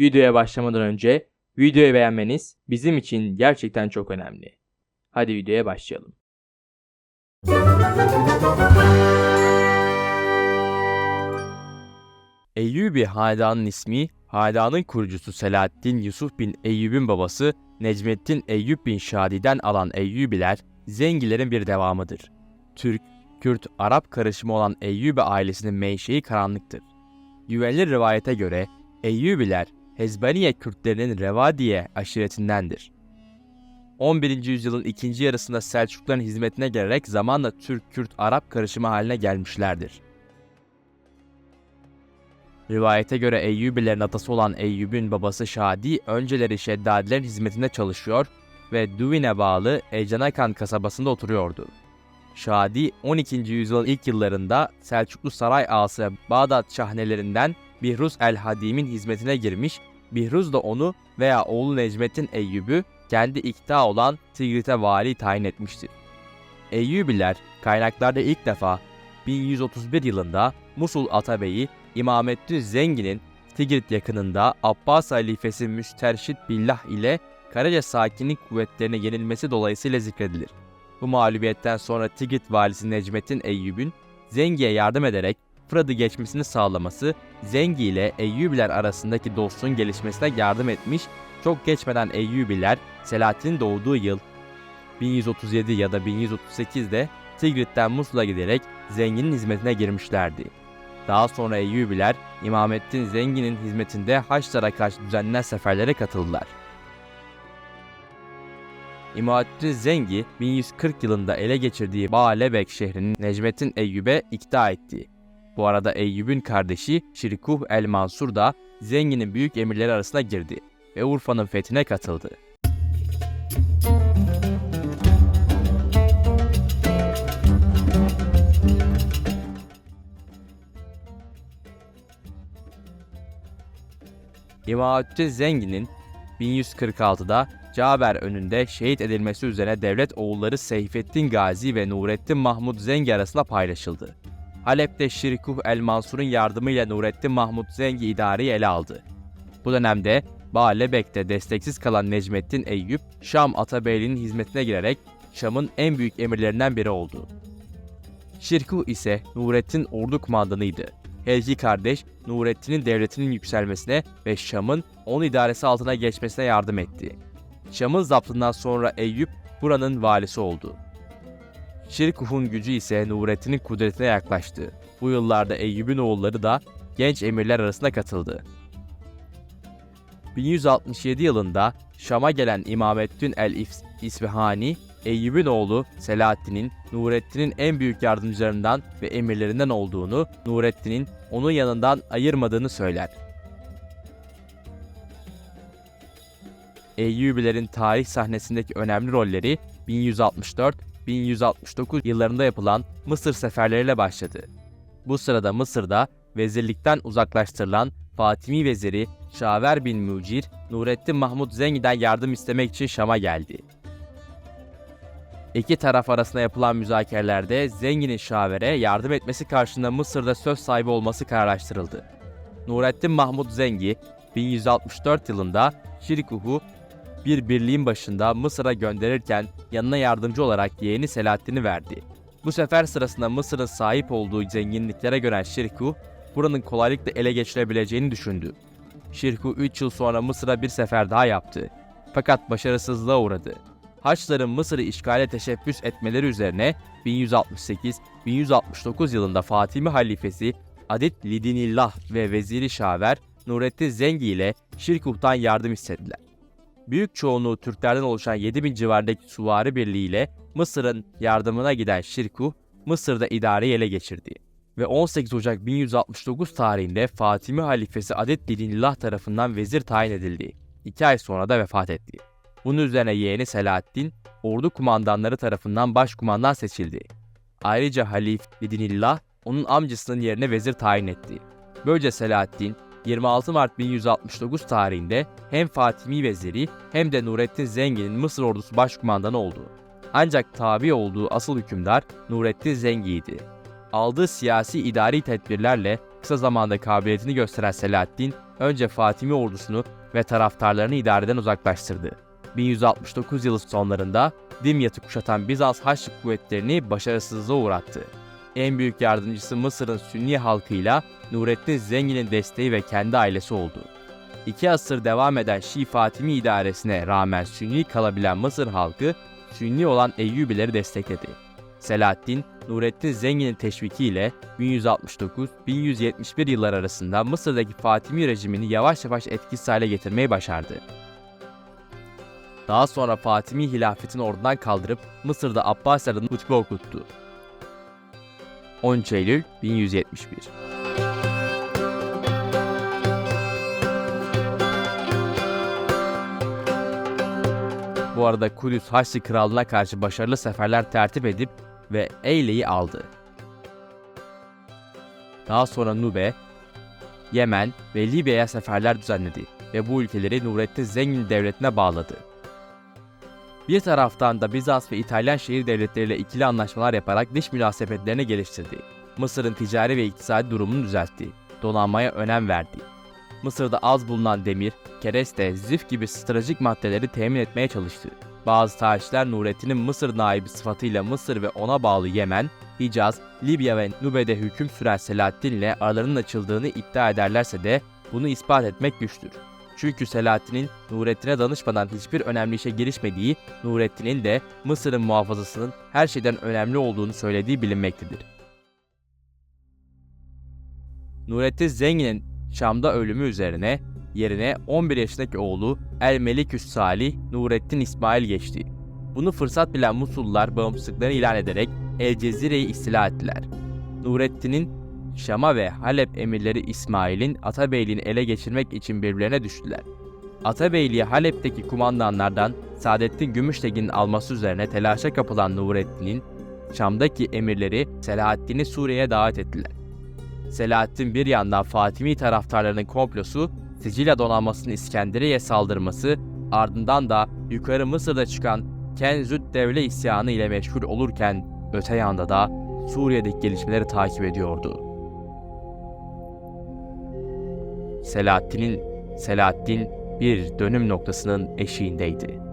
Videoya başlamadan önce videoyu beğenmeniz bizim için gerçekten çok önemli. Hadi videoya başlayalım. Eyyubi Hanedanı'nın ismi, Hanedanın kurucusu Selahaddin Yusuf bin Eyyub'in babası Necmettin Eyyub bin Şadi'den alan Eyyubiler, Zengilerin bir devamıdır. Türk, Kürt, Arap karışımı olan Eyyubi ailesinin menşei karanlıktır. Güvenilir rivayete göre Eyyubiler, Hezbaniye Kürtlerinin Revadiye aşiretindendir. 11. yüzyılın ikinci yarısında Selçukluların hizmetine gelerek zamanla Türk-Kürt-Arap karışımı haline gelmişlerdir. Rivayete göre Eyyubilerin atası olan Eyyub'ün babası Şadi önceleri Şeddadilerin hizmetinde çalışıyor ve Duvin'e bağlı Ecanakan kasabasında oturuyordu. Şadi 12. yüzyılın ilk yıllarında Selçuklu saray ağası Bağdat şahnelerinden Bihruz el-Hadim'in hizmetine girmiş, Bihruz da onu veya oğlu Necmettin Eyyub'ü kendi ikta olan Tigrit'e vali tayin etmiştir. Eyyubiler kaynaklarda ilk defa 1131 yılında Musul Atabeyi İmameddin Zengin'in Tigrit yakınında Abbas halifesi Müsterşit Billah ile Karaca sakinlik kuvvetlerine yenilmesi dolayısıyla zikredilir. Bu mağlubiyetten sonra Tigrit valisi Necmettin Eyyub'ün Zengi'ye yardım ederek Fırat'ı geçmesini sağlaması, Zengi ile Eyyubiler arasındaki dostluğun gelişmesine yardım etmiş, çok geçmeden Eyyubiler, Selahaddin'in doğduğu yıl 1137 ya da 1138'de Tigrit'ten Musul'a giderek Zengi'nin hizmetine girmişlerdi. Daha sonra Eyyubiler, İmamettin Zengi'nin hizmetinde Haçlara karşı düzenlenen seferlere katıldılar. İmamettin Zengi, 1140 yılında ele geçirdiği Baalebek şehrini Necmettin Eyyub'e ikta etti. Bu arada Eyyub'ün kardeşi Şirkuh el Mansur da Zengi'nin büyük emirleri arasına girdi ve Urfa'nın fethine katıldı. İmamettin Zengi'nin 1146'da Caber önünde şehit edilmesi üzerine devlet oğulları Seyfettin Gazi ve Nurettin Mahmud Zengi arasında paylaşıldı. Halep'te Şirkuh el Mansur'un yardımıyla Nurettin Mahmud Zengi idareyi ele aldı. Bu dönemde Baalebek'te desteksiz kalan Necmettin Eyyub, Şam Atabeyliğinin hizmetine girerek Şam'ın en büyük emirlerinden biri oldu. Şirkuh ise Nurettin ordu kumandanıydı. Her kardeş Nurettin'in devletinin yükselmesine ve Şam'ın onun idaresi altına geçmesine yardım etti. Şam'ın zaptından sonra Eyüp buranın valisi oldu. Şirkuh'un gücü ise Nurettin'in kudretine yaklaştı. Bu yıllarda Eyyub'un oğulları da genç emirler arasına katıldı. 1167 yılında Şam'a gelen İmameddin el-İsfihani, Eyyub'un oğlu Selahaddin'in Nurettin'in en büyük yardımcılarından ve emirlerinden olduğunu, Nurettin'in onun yanından ayırmadığını söyler. Eyyubilerin tarih sahnesindeki önemli rolleri 1164-1169 yıllarında yapılan Mısır seferleriyle başladı. Bu sırada Mısır'da vezirlikten uzaklaştırılan Fatimi veziri Şaver bin Mucir, Nurettin Mahmud Zengi'den yardım istemek için Şam'a geldi. İki taraf arasında yapılan müzakerelerde Zengin'in Şaver'e yardım etmesi karşılığında Mısır'da söz sahibi olması kararlaştırıldı. Nurettin Mahmud Zengi, 1164 yılında Şirkuh'u bir birliğin başında Mısır'a gönderirken yanına yardımcı olarak yeğeni Selahaddin'i verdi. Bu sefer sırasında Mısır'ın sahip olduğu zenginliklere gören Şirkuh, buranın kolaylıkla ele geçirebileceğini düşündü. Şirkuh 3 yıl sonra Mısır'a bir sefer daha yaptı. Fakat başarısızlığa uğradı. Haçların Mısır'ı işgale teşebbüs etmeleri üzerine 1168-1169 yılında Fatimi halifesi Adit Lidinillah ve veziri Şaver Nurettin Zengi ile Şirkuh'tan yardım istediler. Büyük çoğunluğu Türklerden oluşan 7000 civarındaki suvari birliği ile Mısır'ın yardımına giden Şirkuh, Mısır'da idareyi ele geçirdi. Ve 18 Ocak 1169 tarihinde Fatimi halifesi Adet Dinillah tarafından vezir tayin edildi. İki ay sonra da vefat etti. Bunun üzerine yeğeni Selahaddin, ordu kumandanları tarafından başkumandan seçildi. Ayrıca Halif Dinillah, onun amcasının yerine vezir tayin etti. Böylece Selahaddin, 26 Mart 1169 tarihinde hem Fatimi veziri hem de Nurettin Zengi'nin Mısır ordusu başkumandanı oldu. Ancak tabi olduğu asıl hükümdar Nurettin Zengi'ydi. Aldığı siyasi idari tedbirlerle kısa zamanda kabiliyetini gösteren Selahaddin önce Fatimi ordusunu ve taraftarlarını idareden uzaklaştırdı. 1169 yılı sonlarında Dimyat'ı kuşatan Bizans Haçlı kuvvetlerini başarısızlığa uğrattı. En büyük yardımcısı Mısır'ın Sünni halkıyla Nurettin Zengin'in desteği ve kendi ailesi oldu. İki asır devam eden Şii Fatimi idaresine rağmen Sünni kalabilen Mısır halkı Sünni olan Eyyubileri destekledi. Selahaddin, Nurettin Zengin'in teşvikiyle 1169-1171 yıllar arasında Mısır'daki Fatimi rejimini yavaş yavaş etkisiz hale getirmeyi başardı. Daha sonra Fatimi hilafetini ortadan kaldırıp Mısır'da Abbasilerin hutbe okuttu. 13 Eylül 1171 Bu arada Kudüs Haçlı Krallığı'na karşı başarılı seferler tertip edip ve Eyle'yi aldı. Daha sonra Nube, Yemen ve Libya'ya seferler düzenledi ve bu ülkeleri Nurettin Zengin devletine bağladı. Bir taraftan da Bizans ve İtalyan şehir devletleriyle ikili anlaşmalar yaparak dış münasebetlerini geliştirdi. Mısır'ın ticari ve iktisadi durumunu düzeltti. Donanmaya önem verdi. Mısır'da az bulunan demir, kereste, zif gibi stratejik maddeleri temin etmeye çalıştı. Bazı tarihçiler Nurettin'in Mısır naibi sıfatıyla Mısır ve ona bağlı Yemen, Hicaz, Libya ve Nube'de hüküm süren Selahaddin ile aralarının açıldığını iddia ederlerse de bunu ispat etmek güçtür. Çünkü Selahaddin'in Nurettin'e danışmadan hiçbir önemli işe girişmediği, Nurettin'in de Mısır'ın muhafazasının her şeyden önemli olduğunu söylediği bilinmektedir. Nurettin Zengin'in Şam'da ölümü üzerine yerine 11 yaşındaki oğlu El Meliküs Salih Nurettin İsmail geçti. Bunu fırsat bilen Musullular bağımsızlıklarını ilan ederek El Cezire'yi istila ettiler. Nurettin'in Şam'a ve Halep emirleri İsmail'in Atabeyliğini ele geçirmek için birbirlerine düştüler. Atabeyliği Halep'teki kumandanlardan Saadettin Gümüştekin'in alması üzerine telaşa kapılan Nurettin'in Şam'daki emirleri Selahaddin'i Suriye'ye davet ettiler. Selahaddin bir yandan Fatimi taraftarlarının komplosu, Sicilya donanmasının İskenderiye'ye saldırması, ardından da yukarı Mısır'da çıkan Kenzüt Devle isyanı ile meşgul olurken öte yanda da Suriye'deki gelişmeleri takip ediyordu. Selahaddin'in Selahaddin bir dönüm noktasının eşiğindeydi.